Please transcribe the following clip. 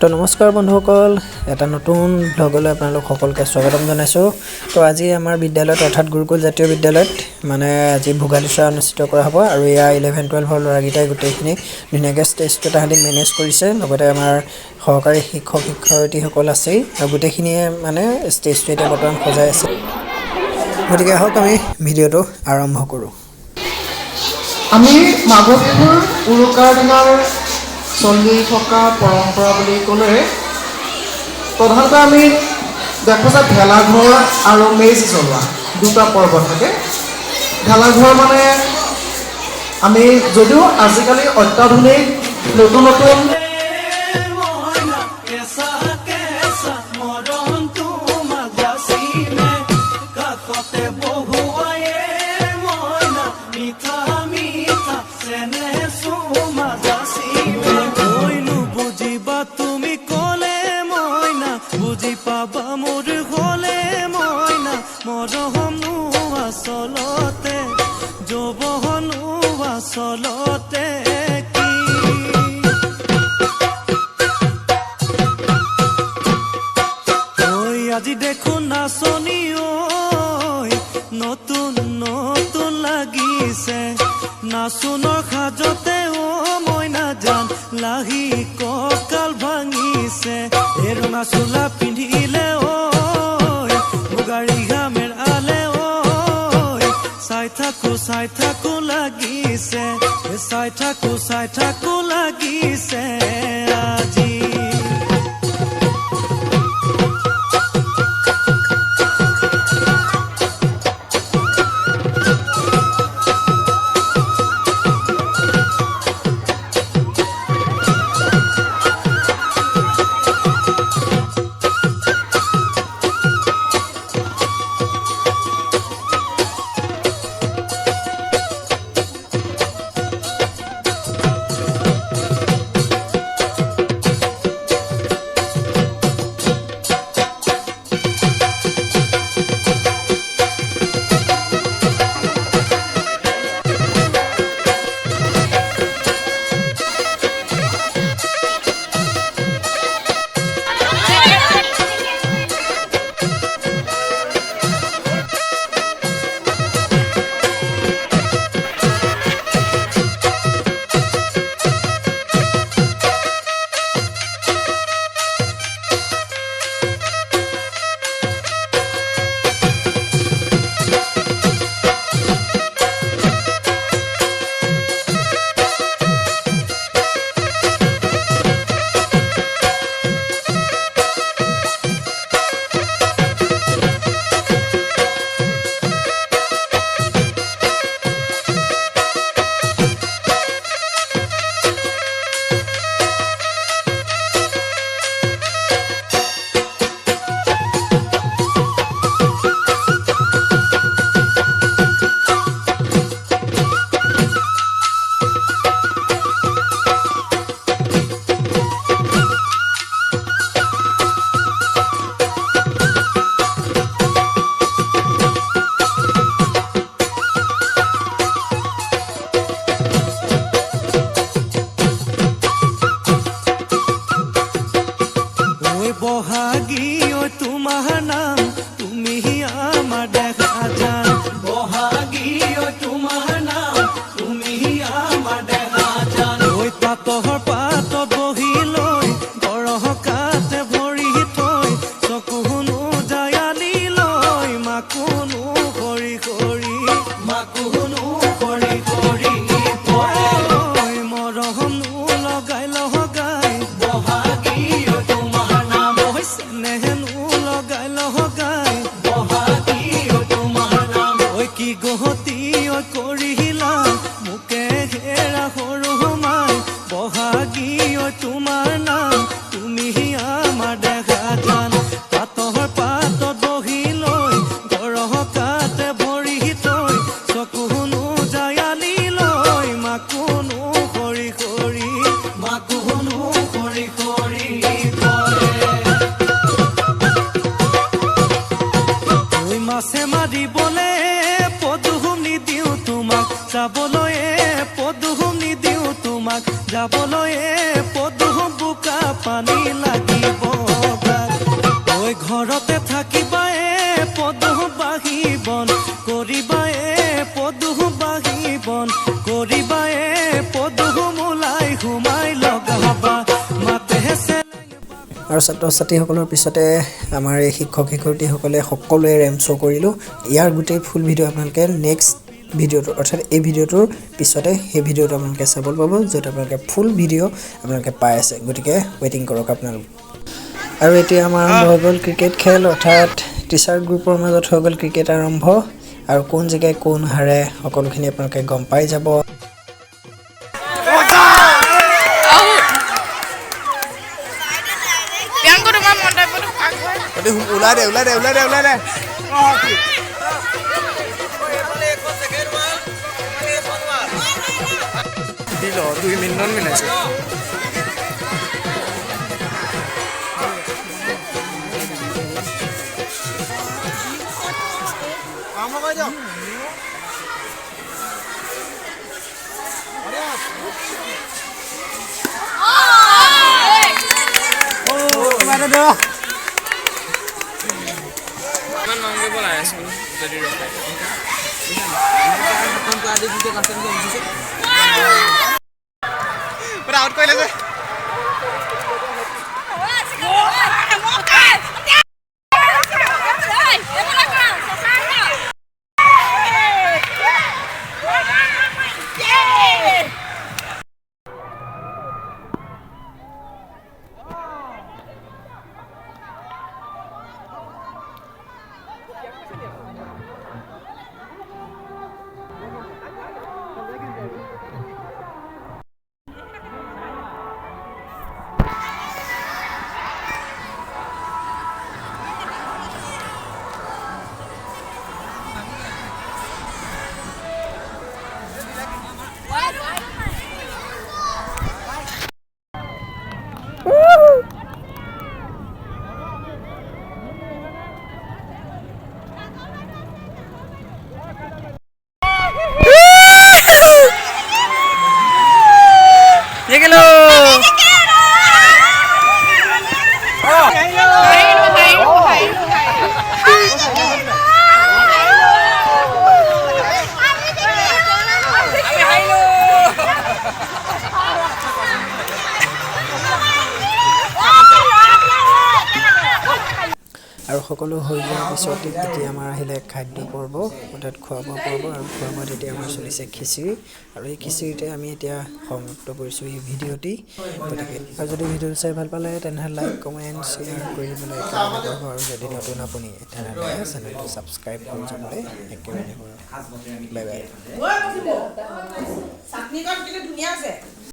তো নমস্কাৰ বন্ধুসকল এটা নতুন ভ্লগলৈ আপোনালোক সকলোকে স্বাগতম জনাইছোঁ তো আজি আমাৰ বিদ্যালয়ত অৰ্থাৎ গুৰুকুল জাতীয় বিদ্যালয়ত মানে আজি ভোগালী চৰা অনুষ্ঠিত কৰা হ'ব আৰু ইয়াৰ ইলেভেন টুৱেলভৰ ল'ৰাকেইটাই গোটেইখিনি ধুনীয়াকৈ ষ্টেজটো তাহাঁতি মেনেজ কৰিছে লগতে আমাৰ সহকাৰী শিক্ষক শিক্ষয়িত্ৰীসকল আছেই আৰু গোটেইখিনিয়ে মানে ষ্টেজটো এতিয়া বৰ্তমান সজাই আছে গতিকে আহক আমি ভিডিঅ'টো আৰম্ভ কৰোঁ আমি মাঘৰ উৰুকাৰ দিনৰ চলি থকা পৰম্পৰা বুলি ক'লে প্ৰধানকৈ আমি দেখোঁ যে ভেলাঘৰ আৰু মেজ জ্বলোৱা দুটা পৰ্ব থাকে ভেলাঘৰ মানে আমি যদিও আজিকালি অত্যাধুনিক নতুন নতুন নতুন নতুন লাগিছে নাচোনৰ সাজতে অ' মইনা যান লাহি কঁকাল ভাঙিছে এই নাচোলা পিন্ধিলে অ' মুগাৰী ঘামেৰ আলে অ' চাই থাকো চাই থাকো লাগিছে চাই থাকো চাই থাকো লাগিছে আৰু ছাত্ৰ ছাত্ৰীসকলৰ পিছতে আমাৰ এই শিক্ষক শিক্ষয়িত্ৰীসকলে সকলোৱে ৰেম শ্ব' কৰিলোঁ ইয়াৰ গোটেই ফুল ভিডিঅ' আপোনালোকে নেক্সট ভিডিঅ'টোৰ অৰ্থাৎ এই ভিডিঅ'টোৰ পিছতে সেই ভিডিঅ'টো আপোনালোকে চাবল পাব য'ত আপোনালোকে ফুল ভিডিঅ' আপোনালোকে পাই আছে গতিকে ৱেইটিং কৰক আপোনালোক আৰু এতিয়া আমাৰ আৰম্ভ হৈ গ'ল ক্ৰিকেট খেল অৰ্থাৎ টিচাৰ গ্ৰুপৰ মাজত হৈ গ'ল ক্ৰিকেট আৰম্ভ আৰু কোন জেগাই কোন হাৰে সকলোখিনি আপোনালোকে গম পাই যাব ওলাই দে ওলাই দে ওলাই দে ওলাই দে ছিল দুই মিলিয়ন মিলেছে jadi rokai. Bukan. Bukan ada juga kasan yang পৰা আউট কৰিলে যে সকলো হৈ যোৱাৰ পিছত এতিয়া আমাৰ আহিলে খাদ্য পৰ্ব অৰ্থাৎ খোৱা বোৱা পৰ্ব আৰু খোৱা বোৱাত এতিয়া আমাৰ চলিছে খিচিৰি আৰু এই খিচিৰিতে আমি এতিয়া সমাপ্ত কৰিছোঁ এই ভিডিঅ'টি গতিকে আৰু যদি ভিডিঅ'টো চাই ভাল পালে তেনেহ'লে লাইক কমেণ্ট শ্বেয়াৰ কৰিবলৈ আগ্ৰহ আৰু যদি নতুন আপুনি তেনেহ'লে চেনেলটো ছাবস্ক্ৰাইব কৰি যাবলৈ একেবাৰে বাই বাই